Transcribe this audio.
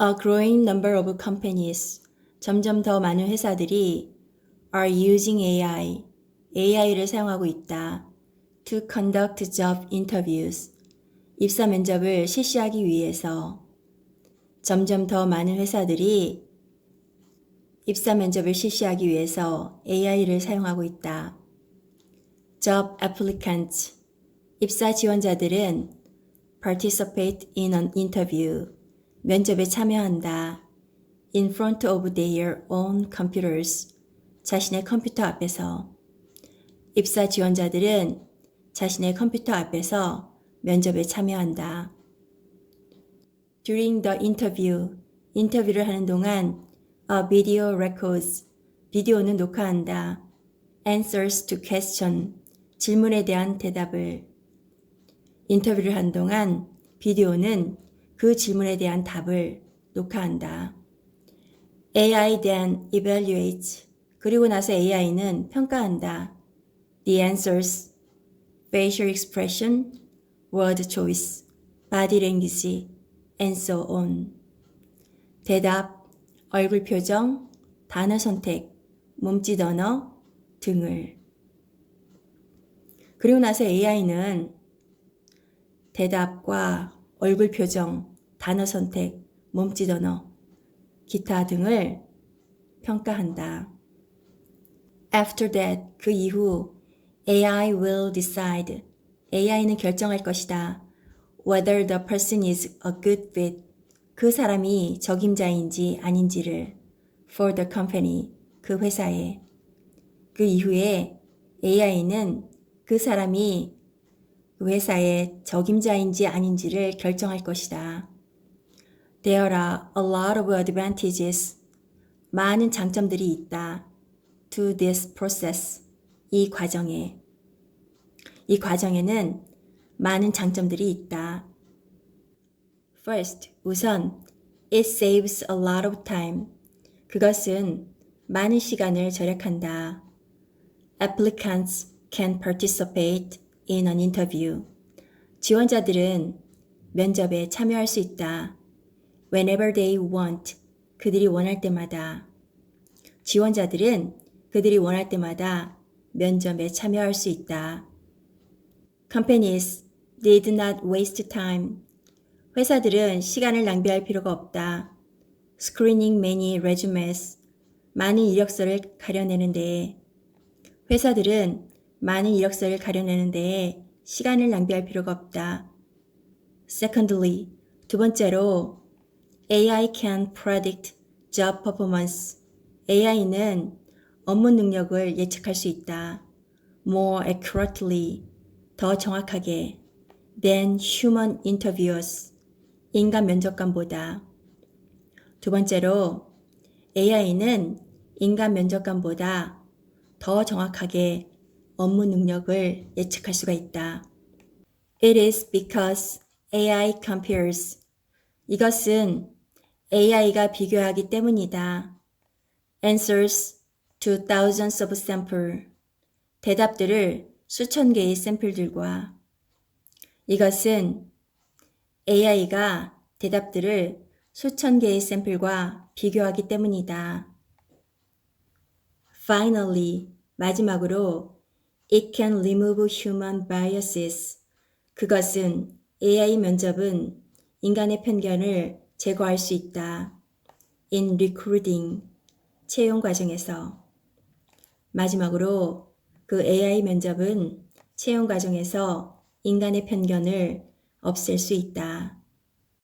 A growing number of companies, 점점 더 많은 회사들이 are using AI, AI를 사용하고 있다. to conduct job interviews, 입사 면접을 실시하기 위해서 점점 더 많은 회사들이 입사 면접을 실시하기 위해서 AI를 사용하고 있다. Job applicants, 입사 지원자들은 participate in an interview, 면접에 참여한다. in front of their own computers, 자신의 컴퓨터 앞에서. 입사 지원자들은 자신의 컴퓨터 앞에서 면접에 참여한다. During the interview, 인터뷰를 하는 동안 a video records, 비디오는 녹화한다. answers to question, 질문에 대한 대답을. 인터뷰를 하는 동안 비디오는 그 질문에 대한 답을 녹화한다. AI then evaluates, 그리고 나서 AI는 평가한다. The answers, facial expression, word choice, body language, and so on. 대답, 얼굴 표정, 단어 선택, 몸짓 언어 등을. 그리고 나서 AI는 대답과 얼굴 표정, 단어 선택, 몸짓 언어, 기타 등을 평가한다. After that, 그 이후 AI will decide. AI는 결정할 것이다. Whether the person is a good fit. 그 사람이 적임자인지 아닌지를 for the company. 그 회사에. 그 이후에 AI는 그 사람이 그 회사의 적임자인지 아닌지를 결정할 것이다. There are a lot of advantages. 많은 장점들이 있다. To this process. 이 과정에. 이 과정에는 많은 장점들이 있다. First, 우선, it saves a lot of time. 그것은 많은 시간을 절약한다. Applicants can participate in an interview. 지원자들은 면접에 참여할 수 있다. Whenever they want. 그들이 원할 때마다. 지원자들은 그들이 원할 때마다 면접에 참여할 수 있다. Companies did not waste time. 회사들은 시간을 낭비할 필요가 없다. Screening many resumes. 많은 이력서를 가려내는데 회사들은 많은 이력서를 가려내는데 시간을 낭비할 필요가 없다. Secondly, 두 번째로 AI can predict job performance. AI는 업무 능력을 예측할 수 있다. More accurately, 더 정확하게 than human interviewers. 인간 면접관보다. 두 번째로 AI는 인간 면접관보다 더 정확하게 업무 능력을 예측할 수가 있다. It is because AI compares. 이것은 AI가 비교하기 때문이다. Answers to thousands of sample. 대답들을 수천 개의 샘플들과 이것은 AI가 대답들을 수천 개의 샘플과 비교하기 때문이다. Finally, 마지막으로 It can remove human biases. 그것은 AI 면접은 인간의 편견을 제거할 수 있다. In recruiting, 채용 과정에서. 마지막으로 그 AI 면접은 채용 과정에서 인간의 편견을 없앨 수 있다.